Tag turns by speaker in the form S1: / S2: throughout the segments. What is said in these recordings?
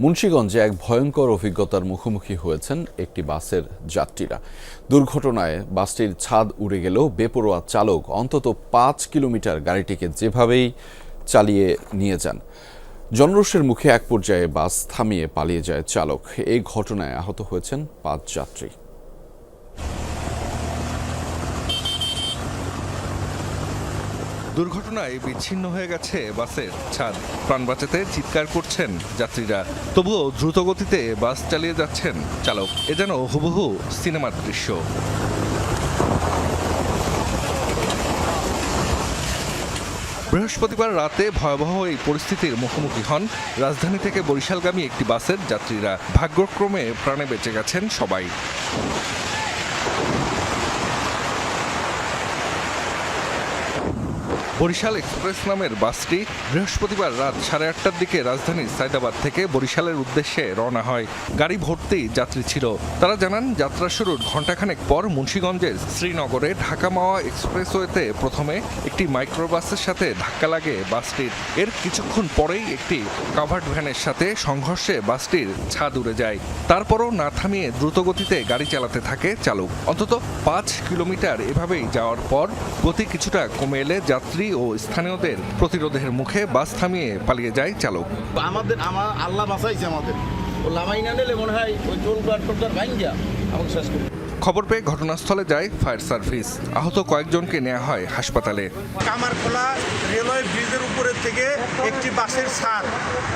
S1: মুন্সীগঞ্জে এক ভয়ঙ্কর অভিজ্ঞতার মুখোমুখি হয়েছেন একটি বাসের যাত্রীরা। দুর্ঘটনায় বাসটির ছাদ উড়ে গেলেও বেপরোয়া চালক অন্তত পাঁচ কিলোমিটার গাড়িটিকে যেভাবেই চালিয়ে নিয়ে যান, জনরোষের মুখে এক পর্যায়ে বাস থামিয়ে পালিয়ে যায় চালক। এই ঘটনায় আহত হয়েছেন পাঁচ যাত্রী।
S2: দুর্ঘটনায় বিচ্ছিন্ন হয়ে গেছে বাসের ছাদ। প্রাণ বাঁচাতে চিৎকার করছেন যাত্রীরা। তবুও দ্রুত গতিতে বাস চালিয়ে যাচ্ছেন চালক। এ যেন হুবহু সিনেমার দৃশ্য। বৃহস্পতিবার রাতে ভয়াবহ এই পরিস্থিতির মুখোমুখি হন রাজধানী থেকে বরিশালগামী একটি বাসের যাত্রীরা। ভাগ্যক্রমে প্রাণে বেঁচে গেছেন সবাই। বরিশাল এক্সপ্রেস নামের বাসটি বৃহস্পতিবার রাত সাড়ে আটটার দিকে রাজধানী সাইদাবাদ থেকে বরিশালের উদ্দেশ্যে রওনা হয়। গাড়ি ভর্তি যাত্রী ছিল। তারা জানান, যাত্রা শুরুর ঘণ্টাখানেক পর মুন্সীগঞ্জের শ্রীনগরে ঢাকা মাওয়া এক্সপ্রেসওয়েতে প্রথমে একটি মাইক্রোবাসের সাথে ধাক্কা লাগে বাসটির। এর কিছুক্ষণ পরেই একটি কাভার্ড ভ্যানের সাথে সংঘর্ষে বাসটির ছাদ উড়ে যায়। তারপরও না থামিয়ে দ্রুতগতিতে গাড়ি চালাতে থাকে চালক। অন্তত পাঁচ কিলোমিটার এভাবেই যাওয়ার পর গতি কিছুটা কমে এলে যাত্রী ও স্থানীয়দের প্রতিরোধের মুখে বাস থামিয়ে পালিয়ে যায় চালক।
S3: আমাদের আমার আল্লাহ বাঁচাইছে আমাদের। ও লামাই না নিলে মনে হয় ওই টোল গার্ড টোল গার্ড ভাঙ্গিয়া আমাকে শেষ করে
S2: খবর পেয়ে ঘটনাস্থলে যায় ফায়ার সার্ভিস। আহত কয়েকজনকে নেওয়া হয় হাসপাতালে।
S4: কামারখোলা রেলওয়ে ব্রিজের উপরের থেকে একটি বাসের ছাদ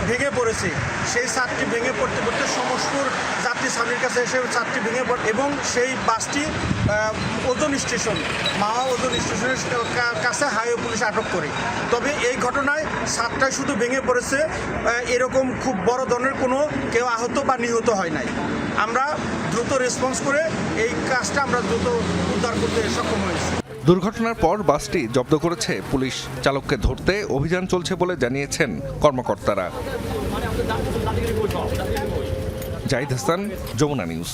S4: ভেঙে পড়েছে। সেই ছাদটি ভেঙে পড়তে যাত্রী কাছে এসে ছাদটি ভেঙে পড়ে এবং সেই বাসটি ওজন স্টেশন, মাওয়া ওজন স্টেশনের কাছে হাইওয়ে পুলিশ আটক করে। তবে এই ঘটনায় সাতটায় শুধু ভেঙে পড়েছে এরকম খুব বড় ধরনের কোনো কেউ আহত বা নিহত হয় নাই। আমরা দ্রুত রেসপন্স করে এই কাজটা আমরা দ্রুত উদ্ধার করতে সক্ষম হয়েছি।
S2: দুর্ঘটনার পর বাসটি জব্দ করেছে পুলিশ চালককে ধরতে অভিযান চলছে বলে জানিয়েছেন কর্মকর্তারা। জাহিদ হাসান যমুনা নিউজ।